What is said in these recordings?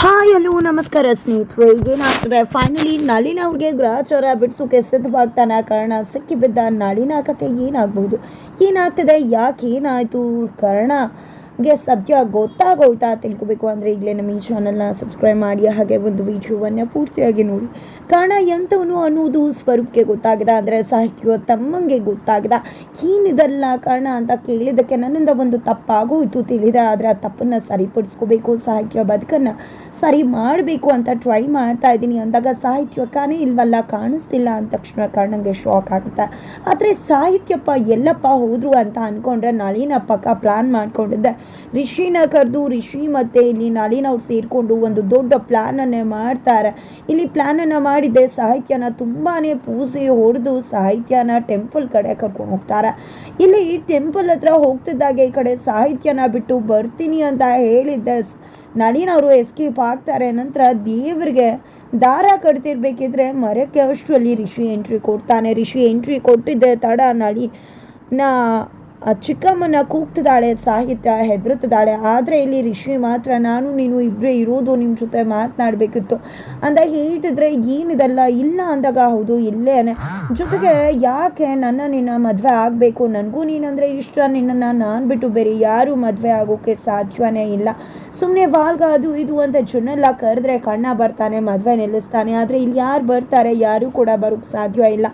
Hi hello ನಮಸ್ಕಾರ ಸ್ನೇಹಿತರೆ. ಏನಾಗ್ತದೆ? ಫೈನಲಿ ನಳಿನ ಅವ್ರಿಗೆ ಗ್ರಹಚಾರ ಬಿಡಿಸೋಕೆ ಸಿದ್ಧವಾಗ್ತಾನೆ. ಕಾರಣ ಸಿಕ್ಕಿಬಿದ್ದ ನಳಿನ ಕತೆ ಏನಾಗ್ಬೋದು ಏನಾಗ್ತದೆ? ಯಾಕೆ ಏನಾಯಿತು? ಕಾರಣಗೆ ಸದ್ಯ ಗೊತ್ತಾಗೋಯ್ತಾ ತಿಳ್ಕೊಬೇಕು ಅಂದರೆ ಈಗಲೇ ನಮ್ಮ ಈ ಚಾನಲ್ನ ಸಬ್ಸ್ಕ್ರೈಬ್ ಮಾಡಿ, ಹಾಗೆ ಒಂದು ವಿಡಿಯೋವನ್ನು ಪೂರ್ತಿಯಾಗಿ ನೋಡಿ. ಕಾರಣ ಎಂಥವನು ಅನ್ನೋದು ಸ್ವರೂಪಕ್ಕೆ ಗೊತ್ತಾಗಿದೆ, ಅಂದರೆ ಸಾಹಿತ್ಯ ತಮ್ಮಂಗೆ ಗೊತ್ತಾಗದ. ಏನಿದಲ್ಲ ಕಾರಣ ಅಂತ ಕೇಳಿದ್ದಕ್ಕೆ ನನ್ನಿಂದ ಒಂದು ತಪ್ಪಾಗೋಯಿತು ತಿಳಿದ, ಆದರೆ ಆ ತಪ್ಪನ್ನು ಸರಿಪಡಿಸ್ಕೋಬೇಕು, ಸಾಹಿತ್ಯ ಬದುಕನ್ನು ಸರಿ ಮಾಡಬೇಕು ಅಂತ ಟ್ರೈ ಮಾಡ್ತಾ ಇದ್ದೀನಿ. ಅಂದಾಗ ಸಾಹಿತ್ಯಕ್ಕಾನೇ ಇಲ್ವಲ್ಲ, ಕಾಣಿಸ್ತಿಲ್ಲ ಅಂದ ತಕ್ಷಣ ಕಾರಣಂಗೆ ಶಾಕ್ ಆಗುತ್ತೆ. ಆದರೆ ಸಾಹಿತ್ಯಪ್ಪ ಎಲ್ಲಪ್ಪ ಹೋದ್ರು ಅಂತ ಅಂದ್ಕೊಂಡ್ರೆ ನಳಿನ ಪಕ್ಕ ಪ್ಲಾನ್ ಮಾಡ್ಕೊಂಡಿದ್ದೆ? ರಿಷಿನ ಕರೆದು ರಿಷಿ ಮತ್ತೆ ಇಲ್ಲಿ ನಳಿನ ಅವ್ರು ಸೇರಿಕೊಂಡು ಒಂದು ದೊಡ್ಡ ಪ್ಲ್ಯಾನನ್ನೇ ಮಾಡ್ತಾರೆ. ಇಲ್ಲಿ ಪ್ಲ್ಯಾನನ್ನು ಮಾಡಿದ್ದೆ ಸಾಹಿತ್ಯನ ತುಂಬಾನೇ ಪೂಜೆ ಹೊಡೆದು ಸಾಹಿತ್ಯನ ಟೆಂಪಲ್ ಕಡೆ ಕರ್ಕೊಂಡು ಹೋಗ್ತಾರೆ. ಇಲ್ಲಿ ಟೆಂಪಲ್ ಹತ್ರ ಹೋಗ್ತಿದ್ದಾಗೆ ಈ ಕಡೆ ಸಾಹಿತ್ಯನ ಬಿಟ್ಟು ಬರ್ತೀನಿ ಅಂತ ಹೇಳಿದ್ದೆ ನಳಿನವರು ಎಸ್ಕೇಪ್ ಆಗ್ತಾರೆ. ನಂತರ ದೇವ್ರಿಗೆ ದಾರ ಕಟ್ತಿರ್ಬೇಕಿದ್ರೆ ಮರಕ್ಕೆ ಅಷ್ಟರಲ್ಲಿ ರಿಷಿ ಎಂಟ್ರಿ ಕೊಡ್ತಾನೆ. ರಿಷಿ ಎಂಟ್ರಿ ಕೊಟ್ಟಿದ್ದೆ ತಡ ನಳಿ ನಾ ಚಿಕ್ಕಮ್ಮನ ಕೂಗ್ತಿದ್ದಾಳೆ, ಸಾಹಿತ್ಯ ಹೆದರುತ್ತಿದ್ದಾಳೆ. ಆದರೆ ಇಲ್ಲಿ ರಿಷಿ ಮಾತ್ರ, ನಾನು, ನೀನು ಇಬ್ಬರೇ ಇರೋದು ನಿಮ್ಮ ಜೊತೆ ಮಾತನಾಡಬೇಕಿತ್ತು. ಅಂತ ಹೇಳ್ತಿದ್ರೆ, ಏನಿದೆಲ್ಲ ಇಲ್ಲ ಅಂದಾಗ, ಹೌದು ಇಲ್ಲೇನೆ ಜೊತೆಗೆ ಯಾಕೆ ನನ್ನ ನಿನ್ನ ಮದುವೆ ಆಗಬೇಕು? ನನಗೂ ನೀನಂದರೆ ಇಷ್ಟ. ನಿನ್ನನ್ನು ನಾನು ಬಿಟ್ಟು ಬೇರೆ ಯಾರು ಮದುವೆ ಆಗೋಕ್ಕೆ ಸಾಧ್ಯವೇ ಇಲ್ಲ. ಸುಮ್ಮನೆ ವಾಲ್ಗ ಅದು ಇದು ಅಂತ ಜೊನ್ನೆಲ್ಲ ಕರೆದ್ರೆ ಕಣ್ಣ ಬರ್ತಾನೆ, ಮದುವೆ ನಿಲ್ಲಿಸ್ತಾನೆ. ಆದರೆ ಇಲ್ಲಿ ಯಾರು ಬರ್ತಾರೆ, ಯಾರೂ ಕೂಡ ಬರೋಕ್ಕೆ ಸಾಧ್ಯ ಇಲ್ಲ.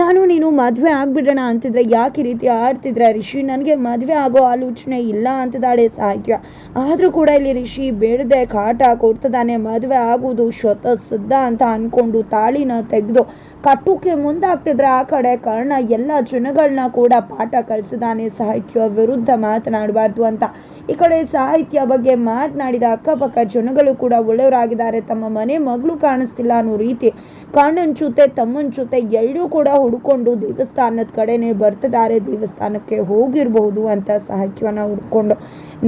ನಾನು, ನೀನು ಮದುವೆ ಆಗ್ಬಿಡೋಣ ಅಂತಿದ್ರೆ ಯಾಕೆ ಈ ರೀತಿ ಆಡ್ತಿದ್ರೆ ರಿಷಿ? ನನಗೆ ಮದುವೆ ಆಗೋ ಆಲೋಚನೆ ಇಲ್ಲ ಅಂತಿದ್ದಾಳೆ ಸಾಹಿತ್ಯ. ಆದರೂ ಕೂಡ ಇಲ್ಲಿ ರಿಷಿ ಬೇಡದೆ ಕಾಟ ಕೊಡ್ತಿದ್ದಾನೆ. ಮದುವೆ ಆಗೋದು ಸ್ವತಃ ಸುದ್ದ ಅಂತ ಅಂದ್ಕೊಂಡು ತಾಳಿನ ತೆಗೆದು ಕಟ್ಟೋಕೆ ಮುಂದಾಗ್ತಿದ್ರೆ ಆ ಕಡೆ ಕರ್ಣ ಎಲ್ಲ ಜನಗಳನ್ನ ಕೂಡ ಪಾಠ ಕಲಿಸಿದಾನೆ. ಸಾಹಿತ್ಯ ವಿರುದ್ಧ ಮಾತನಾಡಬಾರ್ದು ಅಂತ. ಈ ಕಡೆ ಸಾಹಿತ್ಯ ಬಗ್ಗೆ ಮಾತನಾಡಿದ ಅಕ್ಕಪಕ್ಕ ಜನಗಳು ಕೂಡ ಒಳ್ಳೆಯವರಾಗಿದ್ದಾರೆ. ತಮ್ಮ ಮನೆ ಮಗಳು ಕಾಣಿಸ್ತಿಲ್ಲ ಅನ್ನೋ ರೀತಿ ಕಣ್ಣನ ಜೊತೆ ತಮ್ಮನ ಜೊತೆ ಎರಡೂ ಕೂಡ ಹುಡ್ಕೊಂಡು ದೇವಸ್ಥಾನದ ಕಡೆನೇ ಬರ್ತಿದ್ದಾರೆ. ದೇವಸ್ಥಾನಕ್ಕೆ ಹೋಗಿರಬಹುದು ಅಂತ ಸಾಹಿತ್ಯನ ಹುಡ್ಕೊಂಡು.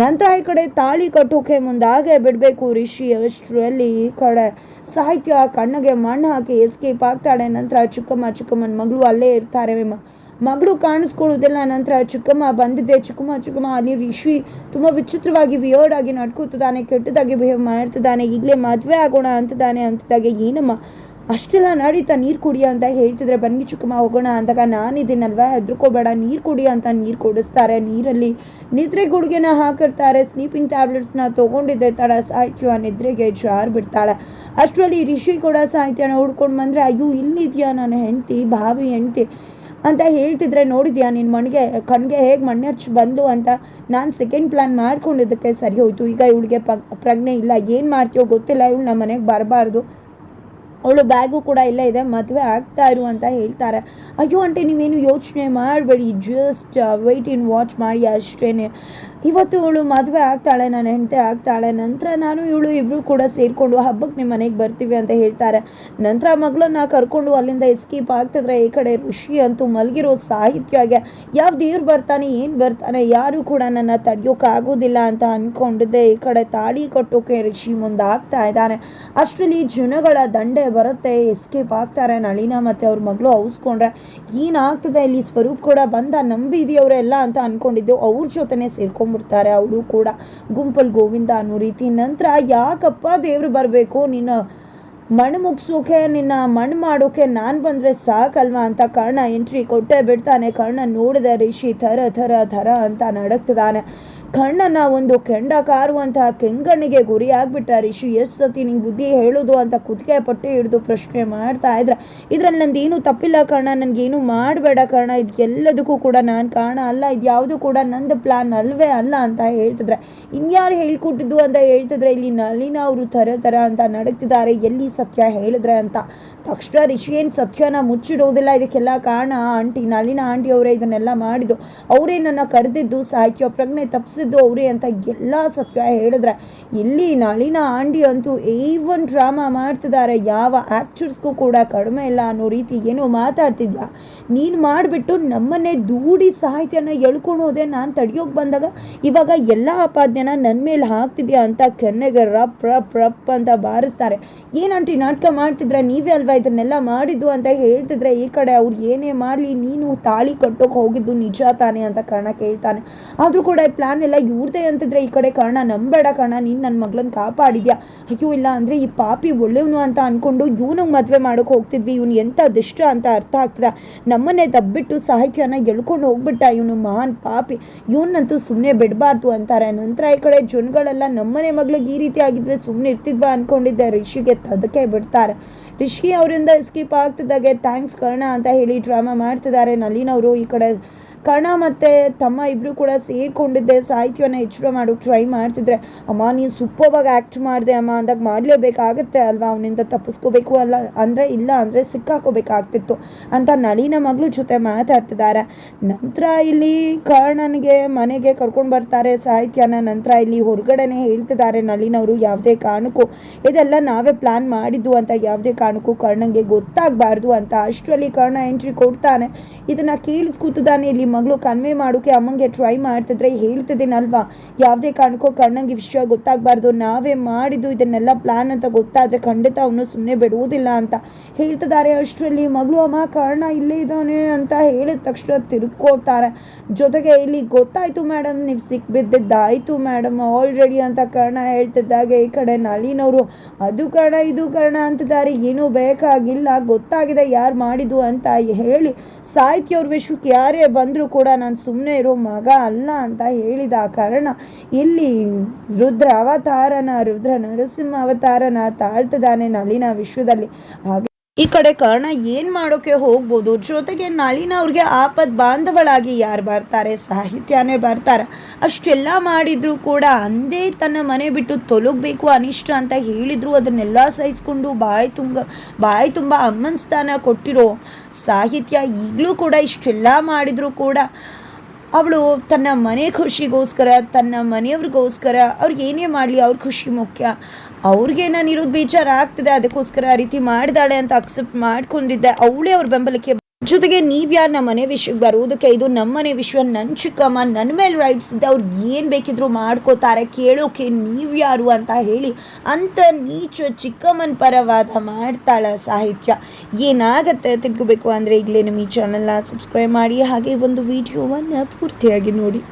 ನಂತರ ಈ ಕಡೆ ತಾಳಿ ಕಟ್ಟೋಕೆ ಮುಂದಾಗೆ ಬಿಡಬೇಕು. ರಿಷಿ ಅಷ್ಟರಲ್ಲಿ ಈ ಕಡೆ ಸಾಹಿತ್ಯ ಕಣ್ಣಿಗೆ ಮಣ್ಣು ಹಾಕಿ ಎಸ್ಕೇಪ್ ಆಗ್ತಾಳೆ. ನಂತರ ಚಿಕ್ಕಮ್ಮ, ಚಿಕ್ಕಮ್ಮನ ಮಗಳು ಅಲ್ಲೇ ಇರ್ತಾರೆ. ಮಗಳು ಕಾಣಿಸ್ಕೊಳ್ಳೋದಿಲ್ಲ ನಂತರ ಚಿಕ್ಕಮ್ಮ ಬಂದಿದ್ದೆ ಚಿಕ್ಕಮ್ಮ ಚಿಕ್ಕಮ್ಮ, ಅಲ್ಲಿ ರಿಷಿ ತುಂಬ ವಿಚಿತ್ರವಾಗಿ ವಿಯರ್ಡ್ ಆಗಿ ನಡ್ಕೋತಿದ್ದಾನೆ, ಕೆಟ್ಟದಾಗಿ ಬಿಹೇವ್ ಮಾಡ್ತಿದ್ದಾನೆ. ಈಗಲೇ ಮದುವೆ ಆಗೋಣ ಅಂತಿದ್ದಾನೆ, ಅಂತಿದ್ದಾಗೆ, ಏನಮ್ಮ ಅಷ್ಟೆಲ್ಲ ನಡೀತಾ ನೀರು ಕುಡಿ ಅಂತ ಹೇಳ್ತಿದ್ರೆ, ಬನ್ನಿ ಚುಕ್ಕಮ್ಮ, ಹೋಗೋಣ ಅಂದಾಗ ನಾನಿದ್ದೀನಲ್ವಾ ಹೆದ್ರಕೋಬೇಡ, ನೀರು ಕುಡಿ ಅಂತ ನೀರು ಕುಡಿಸ್ತಾರೆ. ನೀರಲ್ಲಿ ನಿದ್ರೆ ಗುಡ್ಗೆನ ಹಾಕಿರ್ತಾರೆ ಸ್ಲೀಪಿಂಗ್ ಟ್ಯಾಬ್ಲೆಟ್ಸ್ನ ತೊಗೊಂಡಿದ್ದೆ, ತಡ ಸಾಹಿತ್ಯ ನಿದ್ರೆಗೆ ಜಾರ್ ಬಿಡ್ತಾಳೆ. ಅಷ್ಟರಲ್ಲಿ ರಿಷಿ ಕೂಡ ಸಾಹಿತ್ಯನ ಹುಡ್ಕೊಂಡು ಬಂದರೆ, ಅಯ್ಯೋ, ಇಲ್ಲಿದೆಯಾ ನನ್ನ ಹೆಂಡತಿ, ಭಾವಿ ಹೆಂಡತಿ? ಅಂತ ಹೇಳ್ತಿದ್ರೆ, ನೋಡಿದ್ಯಾ ನಿನ್ನ ಮಣ್ಣಿಗೆ, ಕಣ್ಗೆ ಹೇಗೆ ಮಣ್ಣರ್ಚು ಬಂದು ಅಂತ ನಾನು ಸೆಕೆಂಡ್ ಪ್ಲ್ಯಾನ್ ಮಾಡ್ಕೊಂಡಿದ್ದಕ್ಕೆ ಸರಿ ಹೋಯಿತು. ಈಗ ಇವಳಿಗೆ ಪ್ರಜ್ಞೆ ಇಲ್ಲ. ಏನು ಮಾಡ್ತೀಯೋ ಗೊತ್ತಿಲ್ಲ. ಇವಳು ನಮ್ಮ ಮನೆಗೆ ಬರಬಾರ್ದು. ಅವಳು ಬ್ಯಾಗು ಕೂಡ ಇಲ್ಲ ಇದೆ, ಮದುವೆ ಆಗ್ತಾ ಇರು ಅಂತ ಹೇಳ್ತಾರೆ. ಅಯ್ಯೋ ಆಂಟಿ, ನೀವೇನು ಯೋಚನೆ ಮಾಡಬೇಡಿ ಜಸ್ಟ್ ವೆಯ್ಟ್ ಇನ್ ವಾಚ್ ಮಾಡಿ ಅಷ್ಟೇನೆ. ಇವತ್ತು ಇವಳು ಮದುವೆ ಆಗ್ತಾಳೆ, ನನ್ನ ಹೆಂಡತಿ ಆಗ್ತಾಳೆ, ನಂತರ ನಾನು ಇವಳು ಇಬ್ಬರು ಕೂಡ ಸೇರಿಕೊಂಡು ಹಬ್ಬಕ್ಕೆ ನಿಮ್ಮ ಮನೆಗೆ ಬರ್ತೀವಿ ಅಂತ ಹೇಳ್ತಾರೆ. ನಂತರ ಮಗಳನ್ನ ಕರ್ಕೊಂಡು ಅಲ್ಲಿಂದ ಎಸ್ಕೀಪ್ ಆಗ್ತಿದ್ರೆ ಈ ಕಡೆ ಋಷಿ ಅಂತೂ ಮಲಗಿರೋ ಸಾಹಿತ್ಯಗೆ ಯಾವ ದೇವ್ರು ಬರ್ತಾನೆ, ಏನು ಬರ್ತಾನೆ, ಯಾರು ಕೂಡ ನನ್ನ ತಡೆಯೋಕ್ಕಾಗೋದಿಲ್ಲ ಅಂತ ಅಂದ್ಕೊಂಡಿದ್ದೆ ಈ ಕಡೆ ತಾಳಿ ಕಟ್ಟೋಕೆ ಋಷಿ ಮುಂದಾಗ್ತಾ ಇದ್ದಾನೆ. ಅಷ್ಟರಲ್ಲಿ ಜನಗಳ ದಂಡೆ ಬರುತ್ತೆ ಎಸ್ಕೇಪ್ ಆಗ್ತಾರೆ. ನಳಿನ ಮತ್ತು ಅವ್ರ ಮಗಳು ಔಸ್ಕೊಂಡ್ರೆ ಏನಾಗ್ತದೆ? ಇಲ್ಲಿ ಸ್ವರೂಪ್ ಕೂಡ ಬಂದ ನಂಬಿದೆಯವರೆಲ್ಲ ಅಂತ ಅಂದ್ಕೊಂಡಿದ್ದೆವು ಅವ್ರ ಜೊತೆನೆ ಸೇರ್ಕೊಂಡ್ಬಿಡ್ತಾರೆ ಅವರು ಕೂಡ. ಗುಂಪಲ್ ಗೋವಿಂದ ಅನ್ನೋ ರೀತಿ. ನಂತರ ಯಾಕಪ್ಪ ದೇವ್ರು ಬರಬೇಕು? ನಿನ್ನ ಮಣ್ಣು ಮುಗಿಸೋಕೆ, ನಿನ್ನ ಮಣ್ಣು ಮಾಡೋಕೆ ನಾನು ಬಂದರೆ ಸಾಕಲ್ವಾ ಅಂತ ಕರ್ಣ ಎಂಟ್ರಿ ಕೊಟ್ಟೇ ಬಿಡ್ತಾನೆ. ಕರ್ಣ ನೋಡಿದ ರಿಷಿ ಥರ ಥರ ಥರ ಅಂತ ನಡಕ್ತಿದ್ದಾನೆ ಕಣ್ಣನ್ನ ಒಂದು ಕೆಂಡ ಕಾರುವಂತಹ ಕೆಂಗಣ್ಣಿಗೆ ಗುರಿ ಆಗ್ಬಿಟ್ಟ ರಿಷಿ ಎಷ್ಟು ಸತಿ ನಿಂಗೆ ಬುದ್ಧಿ ಹೇಳೋದು ಅಂತ ಕುದಿಗೆ ಪಟ್ಟಿ ಹಿಡಿದು ಪ್ರಶ್ನೆ ಮಾಡ್ತಾ ಇದ್ರೆ. ಇದ್ರಲ್ಲಿ ಏನು ತಪ್ಪಿಲ್ಲ ಕರ್ಣ ಏನು ಮಾಡಬೇಡ ಕರ್ಣ. ಇದು ಎಲ್ಲದಕ್ಕೂ ಕೂಡ ನಾನು ಕಾರಣ ಅಲ್ಲ ಇದು ಯಾವುದು ಕೂಡ ನಂದು ಪ್ಲಾನ್ ಅಲ್ವೇ ಅಲ್ಲ ಅಂತ ಹೇಳ್ತಿದ್ರೆ. ಇನ್ಯಾರು ಹೇಳ್ಕೊಟ್ಟಿದ್ದು ಅಂತ ಹೇಳ್ತಿದ್ರೆ? ಇಲ್ಲಿ ನಳಿನ ಅವರು ಥರ ಥರ ಅಂತ ನಡಕ್ತಿದ್ದಾರೆ ಎಲ್ಲಿ ಸತ್ಯ ಹೇಳಿದ್ರೆ ಅಂತ. ತಕ್ಷಣ ರಿಷಿ ಏನು ಸತ್ಯನ ಮುಚ್ಚಿಡೋದಿಲ್ಲ? ಇದಕ್ಕೆಲ್ಲ ಕಾರಣ ಆಂಟಿ, ನಳಿನ ಆಂಟಿ ಅವರೇ ಇದನ್ನೆಲ್ಲ ಮಾಡಿದ್ದು. ಅವರೇ ನನ್ನ ಕರೆದಿದ್ದು ಸಾಹಿತ್ಯ ಪ್ರಜ್ಞೆ ತಪ್ಪಿಸಿದ್ದು ಅವರೇ ಅಂತ ಎಲ್ಲ ಸತ್ಯ ಹೇಳಿದ್ರೆ, ಇಲ್ಲಿ ನಳಿನ ಆಂಡಿ ಅಂತೂ ಏ ಒನ್ ಡ್ರಾಮಾ ಮಾಡ್ತಿದ್ದಾರೆ ಯಾವ ಆ್ಯಕ್ಟರ್ಸ್ಗೂ ಕೂಡ ಕಡಿಮೆ ಇಲ್ಲ ಅನ್ನೋ ರೀತಿ ಏನೋ ಮಾತಾಡ್ತಿದ್ಯಾ? ನೀನು ಮಾಡಿಬಿಟ್ಟು ನಮ್ಮನ್ನೇ ದೂಡಿ ಸಾಹಿತ್ಯನ ಎಳ್ಕೊಂಡು ಹೋದೆ ನಾನು ತಡಿಯೋಕೆ ಬಂದಾಗ ಇವಾಗ ಎಲ್ಲ ಅಪಾದ್ಯನ ನನ್ನ ಮೇಲೆ ಹಾಕ್ತಿದ್ಯಾ ಅಂತ ಕೆನ್ನೆಗೆ ರಪ್ ರಪ್ ರಪ್ ಅಂತ ಬಾರಿಸ್ತಾರೆ. ಏನಂಟಿ ನಾಟಕ ಮಾಡ್ತಿದ್ರೆ, ನೀವೇ ಅಲ್ವಾ ಇದನ್ನೆಲ್ಲ ಮಾಡಿದ್ದು ಅಂತ ಹೇಳ್ತಿದ್ರೆ ಈ ಕಡೆ ಅವ್ರು ಏನೇ ಮಾಡಲಿ, ನೀನು ತಾಳಿ ಕಟ್ಟೋಕೆ ಹೋಗಿದ್ದು ನಿಜ ತಾನೆ ಅಂತ ಕಾರಣ ಕೇಳ್ತಾನೆ. ಆದರೂ ಕೂಡ ಈ ಪ್ಲಾನ್ ಇವನ್ನೆಲ್ಲ ಇವ್ರದೇ ಅಂತಿದ್ರೆ ಈ ಕಡೆ ಕರ್ಣ ನಂಬೇಡ ಕರ್ಣ, ನೀನು ನನ್ನ ಮಗಳನ್ನ ಕಾಪಾಡಿದ್ಯಾ? ಅಯ್ಯೋ, ಇಲ್ಲ ಅಂದರೆ ಈ ಪಾಪಿ ಒಳ್ಳೆಯವನು ಅಂತ ಅಂದ್ಕೊಂಡು ಇವನಿಗೆ ಮದುವೆ ಮಾಡೋಕೆ ಹೋಗ್ತಿದ್ವಿ, ಇವನು ಎಂಥ ದಿಷ್ಟ ಅಂತ ಅರ್ಥ ಆಗ್ತದ? ನಮ್ಮನ್ನೇ ದಬ್ಬಿಟ್ಟು ಸಾಹಿತ್ಯನ ಎಳ್ಕೊಂಡು ಹೋಗ್ಬಿಟ್ಟ ಇವನು ಮಹಾನ್ ಪಾಪಿ. ಇವನ್ನಂತೂ ಸುಮ್ಮನೆ ಬಿಡಬಾರ್ದು ಅಂತಾರೆ. ನಂತರ ಈ ಕಡೆ ಜನಗಳೆಲ್ಲ ನಮ್ಮನೆ ಮಗಳಿಗೆ ಈ ರೀತಿ ಆಗಿದ್ವಿ ಸುಮ್ಮನೆ ಇರ್ತಿದ್ವಾ ಅನ್ಕೊಂಡಿದ್ದೆ. ರಿಷಿಗೆ ತದಕ್ಕೆ ಬಿಡ್ತಾರೆ. ರಿಷಿ ಅವರಿಂದ ಸ್ಕಿಪ್ ಆಗ್ತಿದ್ದಾಗೆ. ಥ್ಯಾಂಕ್ಸ್ ಕರ್ಣ ಅಂತ ಹೇಳಿ ಡ್ರಾಮಾ ಮಾಡ್ತಿದ್ದಾರೆ. ನಲಿನವರು ಈ ಕಡೆ ಕರ್ಣ ಮತ್ತು ತಮ್ಮ ಇಬ್ಬರು ಕೂಡ ಸೇರಿಕೊಂಡಿದ್ದೆ. ಸಾಹಿತ್ಯವನ್ನು ಎಚ್ಚರ ಮಾಡೋಕೆ ಟ್ರೈ ಮಾಡ್ತಿದ್ರೆ. ಅಮ್ಮ, ನೀನು ಸೂಪರ್ವಾಗಿ ಆ್ಯಕ್ಟ್ ಮಾಡಿದೆ ಅಮ್ಮ, ಅಂದಾಗ ಮಾಡಲೇಬೇಕಾಗತ್ತೆ ಅಲ್ವಾ? ಅವನಿಂದ ತಪ್ಪಿಸ್ಕೋಬೇಕು ಅಲ್ಲ, ಅಂದರೆ ಇಲ್ಲ, ಅಂದರೆ ಸಿಕ್ಕಾಕೋಬೇಕಾಗ್ತಿತ್ತು ಅಂತ ನಳಿನ ಮಗಳು ಜೊತೆ ಮಾತಾಡ್ತಿದ್ದಾರೆ. ನಂತರ ಇಲ್ಲಿ ಕರ್ಣನಿಗೆ ಮನೆಗೆ ಕರ್ಕೊಂಡು ಬರ್ತಾರೆ ಸಾಹಿತ್ಯನ. ನಂತರ ಇಲ್ಲಿ ಹೊರಗಡೆನೆ ಹೇಳ್ತಿದ್ದಾರೆ ನಳಿನವರು, ಯಾವುದೇ ಕಾರಣಕ್ಕೂ. ಇದೆಲ್ಲ ನಾವೇ ಪ್ಲಾನ್ ಮಾಡಿದ್ದು ಅಂತ, ಯಾವುದೇ ಕಾರಣಕ್ಕೂ ಕರ್ಣಂಗೆ ಗೊತ್ತಾಗಬಾರ್ದು ಅಂತ. ಅಷ್ಟರಲ್ಲಿ ಕರ್ಣ ಎಂಟ್ರಿ ಕೊಡ್ತಾನೆ. ಇದನ್ನ ಕೇಳಿಸ್ಕೂತಿದ್ದಾನೆ ಇಲ್ಲಿ ಮಗಳು ಕನ್ವೆ ಮಾಡೋಕೆ ಅಮ್ಮಂಗೆ ಟ್ರೈ ಮಾಡ್ತಿದ್ರೆ ಹೇಳ್ತಿದ್ದೀನಲ್ವಾ? ಯಾವುದೇ ಕಾರಣಕ್ಕೂ ಕಣ್ಣಂಗೆ ವಿಷಯ ಗೊತ್ತಾಗಬಾರ್ದು. ನಾವೇ ಮಾಡಿದ್ದು ಇದನ್ನೆಲ್ಲ ಪ್ಲಾನ್ ಅಂತ ಗೊತ್ತಾದ್ರೆ ಖಂಡಿತ ಅವನು ಸುಮ್ಮನೆ ಬಿಡುವುದಿಲ್ಲ ಅಂತ ಹೇಳ್ತಿದ್ದಾರೆ. ಅಷ್ಟರಲ್ಲಿ ಮಗಳು, ಅಮ್ಮ, ಕರ್ಣ ಇಲ್ಲೇ ಇದ್ದಾನೆ ಅಂತ ಹೇಳಿದ ತಕ್ಷಣ ತಿರ್ಕೋತಾರೆ ಜೊತೆಗೆ ಇಲ್ಲಿ, ಗೊತ್ತಾಯಿತು ಮೇಡಮ್ ನೀವು ಸಿಕ್ಬಿದ್ದಿದ್ದಾಯ್ತು ಮೇಡಮ್ ಆಲ್ರೆಡಿ ಅಂತ ಕರ್ಣ ಹೇಳ್ತಿದ್ದಾಗೆ, ಈ ಕಡೆ ನಳಿನವರು, ಅದು ಕಾರಣ, ಇದು ಕರ್ಣ ಅಂತಿದ್ದಾರೆ. ಏನೂ ಬೇಕಾಗಿಲ್ಲ, ಗೊತ್ತಾಗಿದೆ ಯಾರು ಮಾಡಿದ್ದು ಅಂತ ಹೇಳಿ ಸಾಹಿತ್ಯ ಅವ್ರ ವಿಷಯಕ್ಕೆ ಯಾರೇ ಬಂದರೂ ಕೂಡ ನಾನು ಸುಮ್ಮನೆ ಇರೋ ಮಗ ಅಲ್ಲ ಅಂತ ಹೇಳಿದ ಕಾರಣ ಇಲ್ಲಿ ರುದ್ರ ಅವತಾರನ, ರುದ್ರ ನರಸಿಂಹ ಅವತಾರನ ತಾಳ್ತಿದ್ದಾನೆ ನಲಿನ ವಿಶ್ವದಲ್ಲಿ. ಹಾಗೆ ಈ ಕಡೆ ಕರ್ಣ ಏನ್ ಮಾಡೋಕೆ ಹೋಗ್ಬೋದು? ಜೊತೆಗೆ ನಳಿನ ಅವ್ರಿಗೆ ಆಪದ್ ಬಾಂಧವಳಾಗಿ ಯಾರು ಬರ್ತಾರೆ? ಸಾಹಿತ್ಯನೇ ಬರ್ತಾರೆ. ಅಷ್ಟೆಲ್ಲ ಮಾಡಿದ್ರು ಕೂಡ ಅಂದೇ ತನ್ನ ಮನೆ ಬಿಟ್ಟು ತೊಲಗಬೇಕು ಅನಿಷ್ಟ ಅಂತ ಹೇಳಿದ್ರು. ಅದನ್ನೆಲ್ಲ ಸಹಿಸ್ಕೊಂಡು ಬಾಯಿ ತುಂಬ ಬಾಯಿ ತುಂಬ ಅಮ್ಮನ ಸ್ಥಾನ ಕೊಟ್ಟಿರೋ ಸಾಹಿತ್ಯ ಈಗಲೂ ಕೂಡ ಇಷ್ಟೆಲ್ಲ ಮಾಡಿದ್ರು ಕೂಡ ಅವಳು ತನ್ನ ಮನೆ ಖುಷಿಗೋಸ್ಕರ, ತನ್ನ ಮನೆಯವ್ರಿಗೋಸ್ಕರ ಅವ್ರಿಗೆ ಏನೇ ಮಾಡಲಿ ಅವ್ರ ಖುಷಿ ಮುಖ್ಯ. ಅವ್ರಿಗೆ ನಾನು ಇರೋದು ಬೇಜಾರು ಆಗ್ತದೆ ಅದಕ್ಕೋಸ್ಕರ ಆ ರೀತಿ ಮಾಡಿದಾಳೆ ಅಂತ ಅಕ್ಸೆಪ್ಟ್ ಮಾಡ್ಕೊಂಡಿದ್ದೆ. ಅವಳೇ ಅವ್ರ ಬೆಂಬಲಕ್ಕೆ ಜೊತೆಗೆ ನೀವ್ಯಾರು ನಮ್ಮ ಮನೆ ವಿಷಯಕ್ಕೆ ಬರುವುದಕ್ಕೆ ಇದು ನಮ್ಮ ಮನೆ ವಿಷಯ ನನ್ನ ಚಿಕ್ಕಮ್ಮ ನನ್ನ ಮೇಲೆ ರೈಟ್ಸ್ ಇದೆ ಅವ್ರು ಏನು ಬೇಕಿದ್ರು ಮಾಡ್ಕೋತಾರೆ, ಕೇಳೋಕೆ ನೀವ್ಯಾರು ಅಂತ ಹೇಳಿ ಅಂತ ನೀಚ ಚಿಕ್ಕಮ್ಮನ ಪರವಾದ ಮಾಡ್ತಾಳ ಸಾಹಿತ್ಯ. ಏನಾಗತ್ತೆ ತಿಳ್ಕೋಬೇಕು ಅಂದರೆ ಈಗಲೇ ನಮ್ಮ ಈ ಚಾನಲ್ನ ಸಬ್ಸ್ಕ್ರೈಬ್ ಮಾಡಿ, ಹಾಗೆ ಒಂದು ವಿಡಿಯೋವನ್ನು ಪೂರ್ತಿಯಾಗಿ ನೋಡಿ.